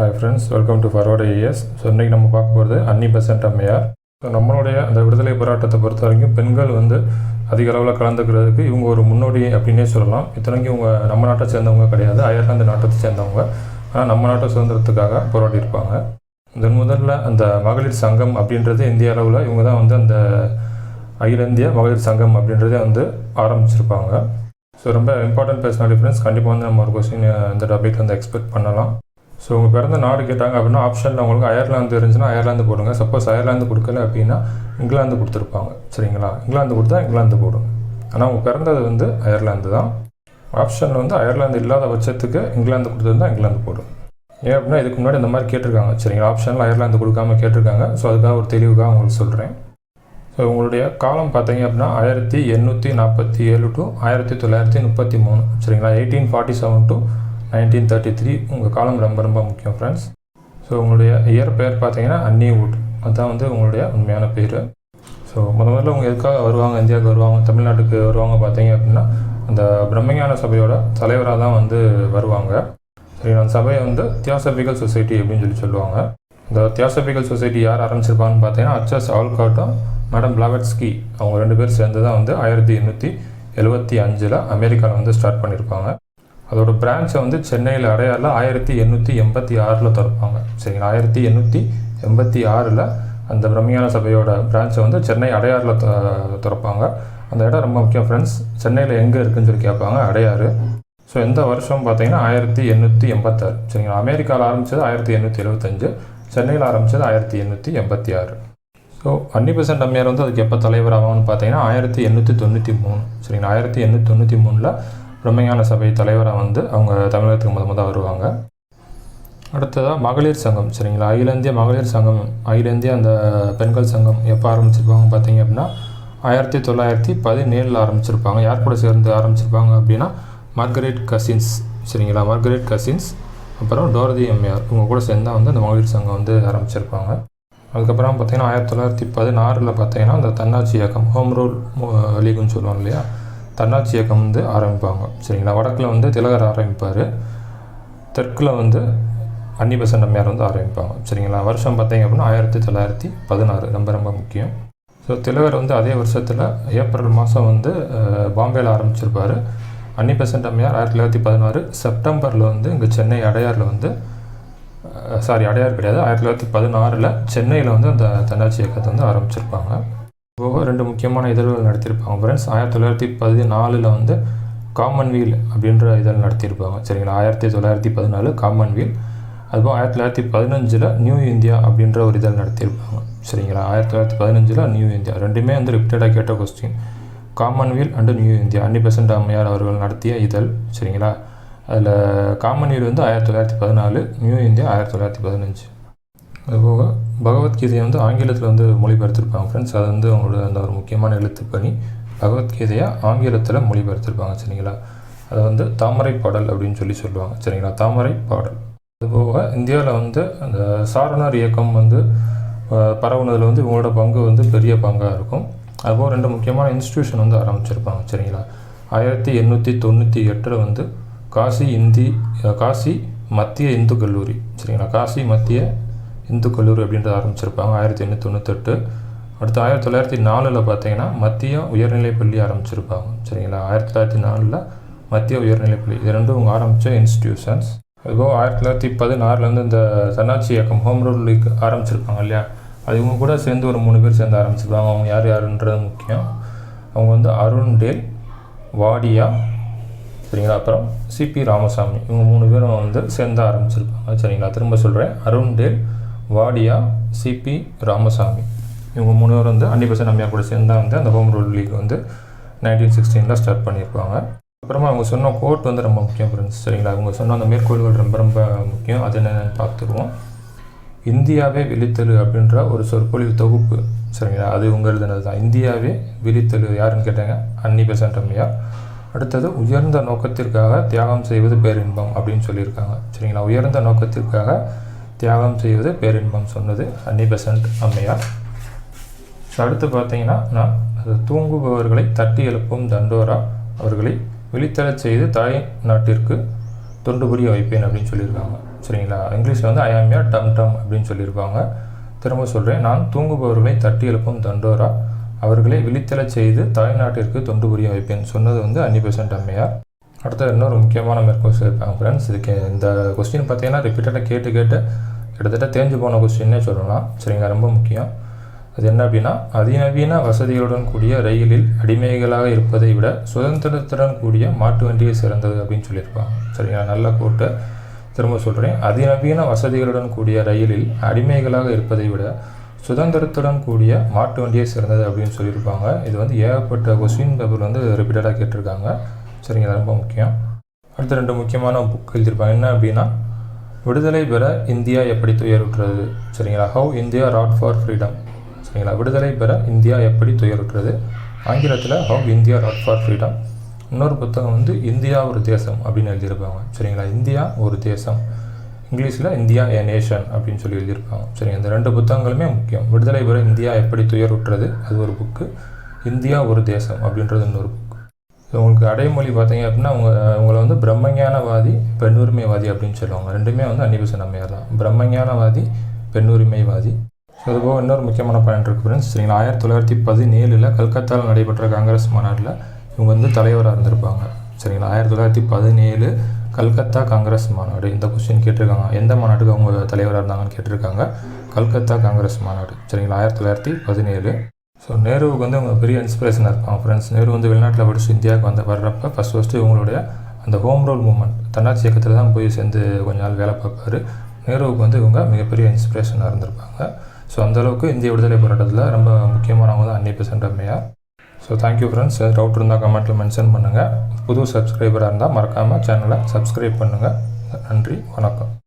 Hi friends welcome to forward IAS so இன்றைக்கி நம்ம பார்க்க போகிறது அன்னி பெசன்ட் அம்மையார். ஸோ நம்மளுடைய அந்த விடுதலை போராட்டத்தை பொறுத்த வரைக்கும் பெண்கள் வந்து அதிக அளவில் கலந்துக்கிறதுக்கு இவங்க ஒரு முன்னோடி அப்படின்னே சொல்லலாம். இத்தனைக்கும் இவங்க நம்ம நாட்டை சேர்ந்தவங்க கிடையாது. அயர்லாந்து நாட்டை சேர்ந்தவங்க. ஆனால் நம்ம நாட்டை சுதந்திரத்துக்காக போராடி இருப்பாங்க முதன் முதல்ல அந்த மகளிர் சங்கம் அப்படின்றது இந்திய அளவில் இவங்க தான் வந்து அந்த அகில இந்திய மகளிர் சங்கம் அப்படின்றதே வந்து ஆரம்பிச்சிருப்பாங்க. ஸோ ரொம்ப இம்பார்ட்டன்ட் பர்சனல் ஃப்ரெண்ட்ஸ் கண்டிப்பாக வந்து நம்ம ஒரு கொஸ்டின் இந்த டாபிக் வந்து எக்ஸ்பெக்ட் பண்ணலாம். ஸோ உங்கள் பிறந்த நாடு கேட்டாங்க அப்படின்னா ஆப்ஷனில் உங்களுக்கு அயர்லாந்து இருந்துச்சுன்னா அயர்லாந்து போடுங்க. சப்போஸ் அயர்லாந்து கொடுக்கல அப்படின்னா இங்கிலாந்து கொடுத்துருப்பாங்க. சரிங்களா? இங்கிலாந்து கொடுத்தா இங்கிலாந்து போடுங்க. ஆனால் அவங்க பிறந்தது வந்து அயர்லாந்து தான். ஆப்ஷனில் வந்து அயர்லாந்து இல்லாத பட்சத்துக்கு இங்கிலாந்து கொடுத்துருந்தா இங்கிலாந்து போடும். ஏன் அப்படின்னா இதுக்கு முன்னாடி இந்த மாதிரி கேட்டிருக்காங்க. சரிங்களா? ஆப்ஷனில் அயர்லாந்து கொடுக்காம கேட்டிருக்காங்க. ஸோ அதுக்காக ஒரு தெளிவுக்காக உங்களுக்கு சொல்கிறேன் ஸோ உங்களுடைய காலம் பார்த்தீங்க அப்படின்னா ஆயிரத்தி எண்ணூற்றி நாற்பத்தி ஏழு டு ஆயிரத்தி தொள்ளாயிரத்தி முப்பத்தி மூணு. சரிங்களா? Eighteen forty seven to nineteen thirty three உங்கள் காலம் ரொம்ப ரொம்ப முக்கியம் ஃப்ரெண்ட்ஸ் ஸோ உங்களுடைய இயர் பெயர் பார்த்தீங்கன்னா அன்னிவுட் அதுதான் வந்து உங்களுடைய உண்மையான பேர். ஸோ முத முதல்ல அவங்க எதுக்காக வருவாங்க இந்தியாவுக்கு வருவாங்க தமிழ்நாட்டுக்கு வருவாங்க பார்த்தீங்க அப்படின்னா அந்த பிரம்மஞான சபையோட தலைவராக தான் வந்து வருவாங்க. சரி அந்த சபையை வந்து தியாசபிகல் சொசைட்டி அப்படின்னு சொல்லி சொல்லுவாங்க. இந்த தியாசபிகல் சொசைட்டி யார் ஆரம்பிச்சிருப்பாங்கன்னு பார்த்தீங்கன்னா அச்சஸ் ஆல்காட்டும் மேடம் பிளாவட்ஸ்கி அவங்க ரெண்டு பேர் சேர்ந்து தான் வந்து ஆயிரத்தி எண்ணூற்றி எழுபத்தி அஞ்சில் அமெரிக்காவில் வந்து ஸ்டார்ட் பண்ணியிருப்பாங்க அதோட பிரான்ச்சை வந்து சென்னையில் அடையாரில் ஆயிரத்தி எண்ணூற்றி எண்பத்தி ஆறில் திறப்பாங்க. சரிங்களா? ஆயிரத்தி எண்ணூற்றி எண்பத்தி ஆறில் அந்த பிரம்மியான சபையோட பிரான்ச்சை வந்து சென்னை அடையாறில் திறப்பாங்க. அந்த இடம் ரொம்ப முக்கியம் ஃப்ரெண்ட்ஸ் சென்னையில் எங்கே இருக்குன்னு சொல்லி கேட்பாங்க அடையாறு. ஸோ எந்த வருஷம் பார்த்தீங்கன்னா ஆயிரத்தி எண்ணூற்றி எண்பத்தாறு. சரிங்களா? அமெரிக்காவில் ஆரம்பித்தது ஆயிரத்தி எண்ணூற்றி எழுபத்தஞ்சு சென்னையில் ஆரம்பித்தது ஆயிரத்தி எண்ணூற்றி எண்பத்தி ஆறு ஸோ அன்னிபெசன்ட் அம்மையார் வந்து அதுக்கு எப்போ தலைவர் ஆவாங்கன்னு பார்த்தீங்கன்னா ஆயிரத்தி எண்ணூற்றி தொண்ணூற்றி மூணு. சரிங்களா? ஆயிரத்தி எண்ணூற்றி தொண்ணூற்றி மூணில் பிரம்மஞான சபை தலைவராக வந்து அவங்க தமிழகத்துக்கு முத முத வருவாங்க. அடுத்ததாக மகளிர் சங்கம் சரிங்களா? அகில இந்திய மகளிர் சங்கம் அகில இந்திய அந்த பெண்கள் சங்கம் எப்போ ஆரம்பிச்சிருப்பாங்க பார்த்தீங்க அப்படின்னா ஆயிரத்தி தொள்ளாயிரத்தி பதினேழில் ஆரம்பிச்சிருப்பாங்க. யார் கூட சேர்ந்து ஆரம்பிச்சிருப்பாங்க அப்படின்னா மார்கரேட் கசின்ஸ் சரிங்களா? மார்கரேட் கசின்ஸ் அப்புறம் டோரதி எம்ஏஆர். இவங்க கூட சேர்ந்தால் வந்து அந்த மகளிர் சங்கம் வந்து ஆரம்பிச்சிருப்பாங்க. அதுக்கப்புறம் பார்த்தீங்கன்னா ஆயிரத்தி தொள்ளாயிரத்தி பதினாறில் பார்த்தீங்கன்னா அந்த தன்னாட்சி இயக்கம் ஹோம் ரூல் லீகுன்னு சொல்லுவாங்க இல்லையா? தன்னாட்சி இயக்கம் வந்து ஆரம்பிப்பாங்க. சரிங்களா? வடக்கில் வந்து திலகர் ஆரம்பிப்பார். தெற்கில் வந்து அன்னிபெசன்ட் அம்மையார் வந்து ஆரம்பிப்பாங்க. சரிங்களா? வருஷம் பார்த்தீங்க அப்படின்னா ஆயிரத்தி தொள்ளாயிரத்தி பதினாறு. ரொம்ப ரொம்ப முக்கியம். ஸோ திலகர் வந்து அதே வருஷத்தில் ஏப்ரல் மாதம் வந்து பாம்பேயில் ஆரம்பிச்சிருப்பார். அன்னிபெசன்ட் அம்மையார் ஆயிரத்தி தொள்ளாயிரத்தி பதினாறு செப்டம்பரில் வந்து இங்கே சென்னை அடையாரில் வந்து சாரி அடையார் கிடையாது. ஆயிரத்தி தொள்ளாயிரத்தி பதினாறில் சென்னையில் வந்து அந்த தன்னாட்சி இயக்கத்தை வந்து ஆரம்பிச்சிருப்பாங்க. போக ரெண்டு முக்கியமான இதழ்கள் நடத்தியிருப்பாங்க ஃப்ரெண்ட்ஸ் ஆயிரத்தி தொள்ளாயிரத்தி பதினாலில் வந்து காமன்வீல் அப்படின்ற இதழ் நடத்தியிருப்பாங்க சரிங்களா? ஆயிரத்தி தொள்ளாயிரத்தி பதினாலு காமன்வீல். அதுபோல் ஆயிரத்தி தொள்ளாயிரத்தி பதினஞ்சில் நியூ இந்தியா அப்படின்ற ஒரு இதழ் நடத்தியிருப்பாங்க சரிங்களா? ஆயிரத்தி தொள்ளாயிரத்தி பதினஞ்சில் நியூ இந்தியா. ரெண்டுமே வந்து ரிப்பீட்டடாக கேட்ட question commonweal and new India. Annie Besant அம்மையார் அவர்கள் நடத்திய இதழ். சரிங்களா? அதில் காமன்வீல் வந்து ஆயிரத்தி தொள்ளாயிரத்தி பதினாலு நியூ இந்தியா ஆயிரத்தி தொள்ளாயிரத்தி பதினஞ்சு. அதுபோக பகவத்கீதையை வந்து ஆங்கிலத்தில் வந்து மொழிபெயர்த்திருப்பாங்க ஃப்ரெண்ட்ஸ் அது வந்து அவங்களோட அந்த ஒரு முக்கியமான எழுத்து பணி பகவத்கீதையை ஆங்கிலத்தில் மொழிபெயர்த்திருப்பாங்க சரிங்களா? அதை வந்து தாமரை பாடல் அப்படின்னு சொல்லி சொல்லுவாங்க சரிங்களா? தாமரை பாடல். அதுபோக இந்தியாவில் வந்து அந்த சாரணர் இயக்கம் வந்து பரவுனதில் வந்து இவங்களோட பங்கு வந்து பெரிய பங்காக இருக்கும். அதுபோக ரெண்டு முக்கியமான இன்ஸ்டியூஷன் வந்து ஆரம்பிச்சிருப்பாங்க சரிங்களா? ஆயிரத்தி எண்ணூற்றி தொண்ணூற்றி எட்டில் வந்து காசி இந்தி காசி மத்திய இந்து கல்லூரி சரிங்களா? காசி மத்திய இந்து கல்லூரி அப்படின்றத ஆரம்பிச்சிருப்பாங்க ஆயிரத்தி எண்ணூற்றி தொண்ணூத்தெட்டு. அடுத்து ஆயிரத்தி தொள்ளாயிரத்தி நாலில் பார்த்தீங்கன்னா மத்திய உயர்நிலைப் பள்ளி ஆரம்பிச்சிருப்பாங்க. சரிங்களா? ஆயிரத்தி தொள்ளாயிரத்தி நாலில் மத்திய உயர்நிலைப் பள்ளி. இது ரெண்டும் அவங்க ஆரம்பித்த இன்ஸ்டியூஷன்ஸ் அதுபோக ஆயிரத்தி தொள்ளாயிரத்தி பதினாறுலேருந்து இந்த தன்னாட்சி இயக்கம் ஹோம் ரூல் லீக் ஆரம்பிச்சிருப்பாங்க இல்லையா? அது இவங்க கூட சேர்ந்து ஒரு மூணு பேர் சேர்ந்து ஆரம்பிச்சிருப்பாங்க. அவங்க யார் யாருன்றது முக்கியம். அவங்க வந்து அருண் டேல் வாடியா சரிங்களா? அப்புறம் சிபி ராமசாமி. இவங்க மூணு பேரும் வந்து சேர்ந்து ஆரம்பிச்சிருப்பாங்க. சரிங்களா? திரும்ப சொல்கிறேன் Arundale Wadia CP Ramaswamy. இவங்க மூணு பேர் வந்து அன்னிபெசன் அம்மையார் கூட சேர்ந்தா வந்து அந்த ஹோம் ரூல் லீக் வந்து நைன்டீன் சிக்ஸ்டீனில் ஸ்டார்ட் பண்ணியிருப்பாங்க. அப்புறமா அவங்க சொன்ன கோட் வந்து ரொம்ப முக்கியம் ஃப்ரெண்ட்ஸ் சரிங்களா? அவங்க சொன்ன அந்த மேற்கோள்கள் ரொம்ப ரொம்ப முக்கியம். அது என்னென்னு பார்த்துருவோம் இந்தியாவே விழித்தெழு அப்படின்ற ஒரு சொற்பொழிவு தொகுப்பு சரிங்களா? அது இவங்க எழுதுனது தான். இந்தியாவே விழித்தெழு யாருன்னு கேட்டாங்க? அன்னி பெசன்ட் ரம்யா அடுத்தது உயர்ந்த நோக்கத்திற்காக தியாகம் செய்வது பேரின்பம் அப்படின்னு சொல்லியிருக்காங்க சரிங்களா? உயர்ந்த நோக்கத்திற்காக தியாகம் செய்வது பேரின்பம் சொன்னது அன்னி பெசன்ட் அம்மையார். ஸோ அடுத்து பார்த்தீங்கன்னா நான் அது தூங்குபவர்களை தட்டி எழுப்பும் தண்டோரா அவர்களை விழித்தெழச் செய்து தாய் நாட்டிற்கு தொண்டு புரிய வைப்பேன் அப்படின்னு சொல்லியிருக்காங்க. சரிங்களா? இங்கிலீஷில் வந்து ஐ ஆம் டம் டம் அப்படின்னு சொல்லியிருப்பாங்க. திரும்ப சொல்கிறேன் நான் தூங்குபவர்களை தட்டி எழுப்பும் தண்டோரா அவர்களை விழித்தெழச் செய்து தாய்நாட்டிற்கு தொண்டு புரிய வைப்பேன் சொன்னது வந்து அன்னி பெசன்ட் அம்மையார். அடுத்து இன்னொரு முக்கியமான மேற்கோள் இருப்பாங்க ஃப்ரெண்ட்ஸ் இதுக்கு இந்த கொஸ்டின் பார்த்தீங்கன்னா ரிப்பீட்டடாக கேட்டு கேட்டு கிட்டத்தட்ட தேஞ்சு போன கொஸ்டின்னே சொல்லலாம். சரிங்களா? ரொம்ப முக்கியம். அது என்ன அப்படின்னா அதிநவீன வசதிகளுடன் கூடிய ரயிலில் அடிமைகளாக இருப்பதை விட சுதந்திரத்துடன் கூடிய மாட்டு வண்டியே சிறந்தது அப்படின்னு சொல்லியிருப்பாங்க. சரிங்களா? நல்ல போட்டு திரும்ப சொல்கிறேன் அதிநவீன வசதிகளுடன் கூடிய ரயிலில் அடிமைகளாக இருப்பதை விட சுதந்திரத்துடன் கூடிய மாட்டு வண்டியே சிறந்தது அப்படின்னு சொல்லியிருப்பாங்க. இது வந்து ஏகப்பட்ட கொஸ்டின் பேப்பர் வந்து ரிப்பீட்டடாக கேட்டிருக்காங்க. சரிங்களா ரொம்ப முக்கியம். அடுத்த ரெண்டு முக்கியமான புக் எழுதியிருப்பாங்க. என்ன அப்படின்னா விடுதலை பெற இந்தியா எப்படி துயருட்டுறது சரிங்களா? How India wrought for freedom சரிங்களா? விடுதலை பெற இந்தியா எப்படி துயருட்டுறது ஆங்கிலத்தில் how India wrought for freedom இன்னொரு புத்தகம் வந்து இந்தியா ஒரு தேசம் அப்படின்னு எழுதியிருப்பாங்க. சரிங்களா? இந்தியா ஒரு தேசம். இங்கிலீஷில் இந்தியா ஏ நேஷன் அப்படின்னு சொல்லி எழுதியிருப்பாங்க. சரிங்க இந்த ரெண்டு புத்தகங்களுமே முக்கியம். விடுதலை பெற இந்தியா எப்படி துயருட்டுறது அது ஒரு புக்கு. இந்தியா ஒரு தேசம் அப்படின்றது இன்னொரு புக்கு. உங்களுக்கு அடைமொழி பார்த்தீங்க அப்படின்னா அவங்க அவங்கள வந்து பிரம்மஞானவாதி பெண்ணுரிமைவாதி அப்படின்னு சொல்லுவாங்க. ரெண்டுமே வந்து அன்னிபெசன் அம்மையார் தான். பிரம்மஞானவாதி பெண்ணுரிமைவாதி. ஸோ அதுபோக இன்னொரு முக்கியமான பாயிண்ட் இருக்குது ஃப்ரெண்ட்ஸ் சரிங்களா? ஆயிரத்தி தொள்ளாயிரத்தி பதினேழில் கல்கத்தாவில் நடைபெற்ற காங்கிரஸ் மாநாட்டில் இவங்க வந்து தலைவராக இருந்திருப்பாங்க. சரிங்களா? ஆயிரத்தி தொள்ளாயிரத்தி பதினேழு கல்கத்தா காங்கிரஸ் மாநாடு. இந்த கொஸ்டின் கேட்டிருக்காங்க. எந்த மாநாட்டுக்கு அவங்க தலைவராக இருந்தாங்கன்னு கேட்டிருக்காங்க. கல்கத்தா காங்கிரஸ் மாநாடு. சரிங்களா? ஆயிரத்தி தொள்ளாயிரத்தி பதினேழு. ஸோ நேருவுக்கு வந்து அவங்க பெரிய இன்ஸ்பிரேஷனாக இருப்பாங்க ஃப்ரெண்ட்ஸ் நேரு வந்து வெளிநாட்டில் படிச்சு இந்தியாவுக்கு வந்து வர்றப்ப ஃபஸ்ட் ஃபஸ்ட்டு இவங்களுடைய அந்த ஹோம் ரோல் மூமெண்ட் தன்னாட்சி இயக்கத்தில் தான் போய் சேர்ந்து கொஞ்ச நாள் வேலை பார்ப்பாரு. நேருவுக்கு வந்து இவங்க மிகப்பெரிய இன்ஸ்பிரேஷனாக இருந்திருப்பாங்க. ஸோ அந்தளவுக்கு இந்திய விடுதலை போராட்டத்தில் ரொம்ப முக்கியமானவங்க தான் அன்னி பெசன்ட் அம்மையா. So thank you friends doubt இருந்தால் கமெண்ட்டில் மென்ஷன் பண்ணுங்கள் புது சப்ஸ்கிரைபராக இருந்தால் மறக்காமல் சேனலை சப்ஸ்கிரைப் பண்ணுங்கள் நன்றி வணக்கம்.